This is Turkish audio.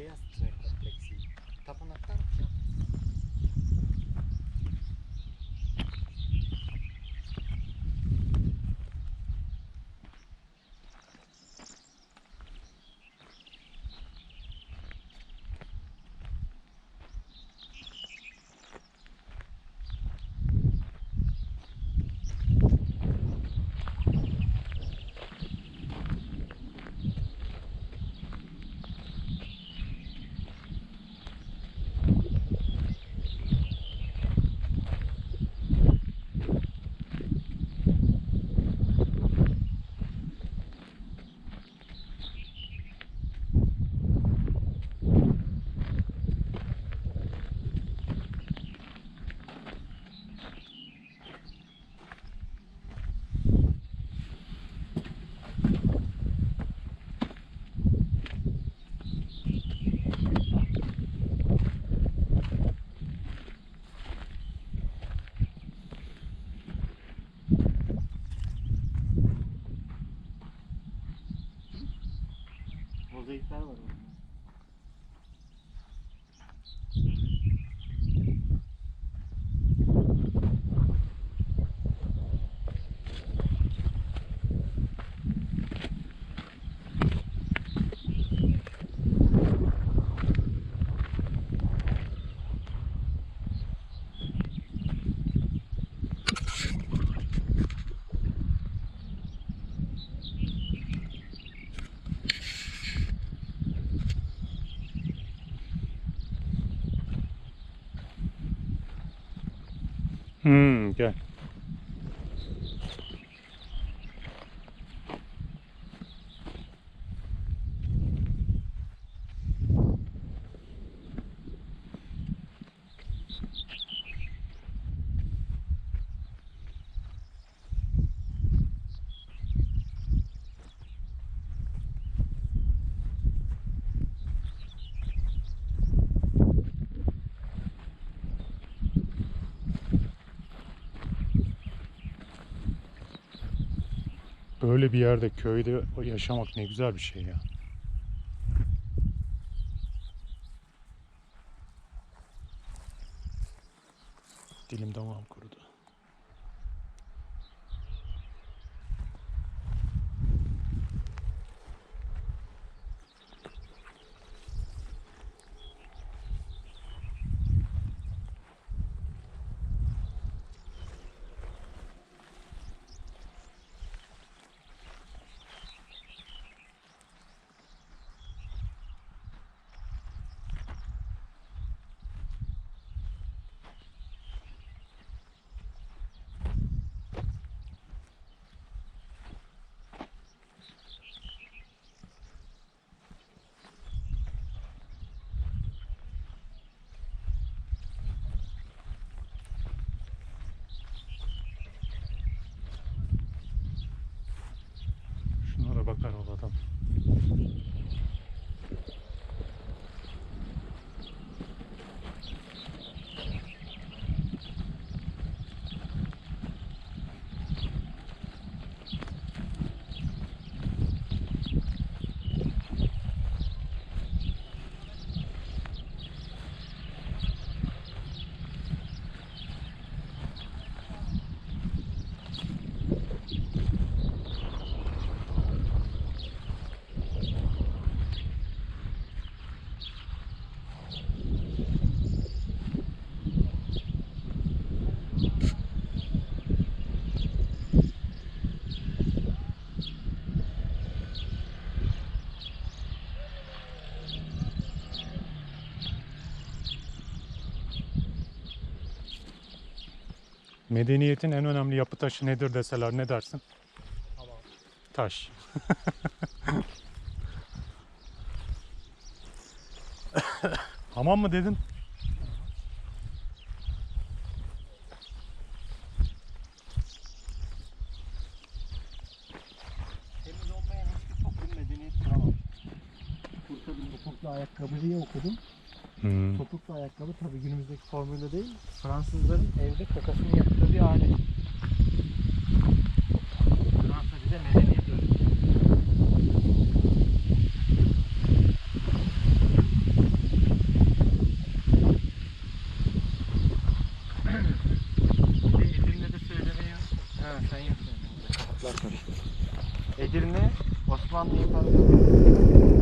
tareas mozaikler var orada. Hmm, gel. Böyle bir yerde köyde yaşamak ne güzel bir şey ya. Dilim damağım kurudu. Medeniyetin en önemli yapı taşı nedir deseler ne dersin? Tamam. Taş. Hamam mı dedin? Temiz olmayan hiçbir toplum medeniyet kuramaz. Furkan'ın topuklu ayakkabı diye okudum. Hmm. Topuklu ayakkabı tabi günümüzdeki formülde değil. Fransızların evde kakasını yaptığı bir alet. Fransa bize medeniyet öğretiyor. Edirne'de söylemeyi... Ha sen karıştı. Edirne, Osmanlı İmparatorluğu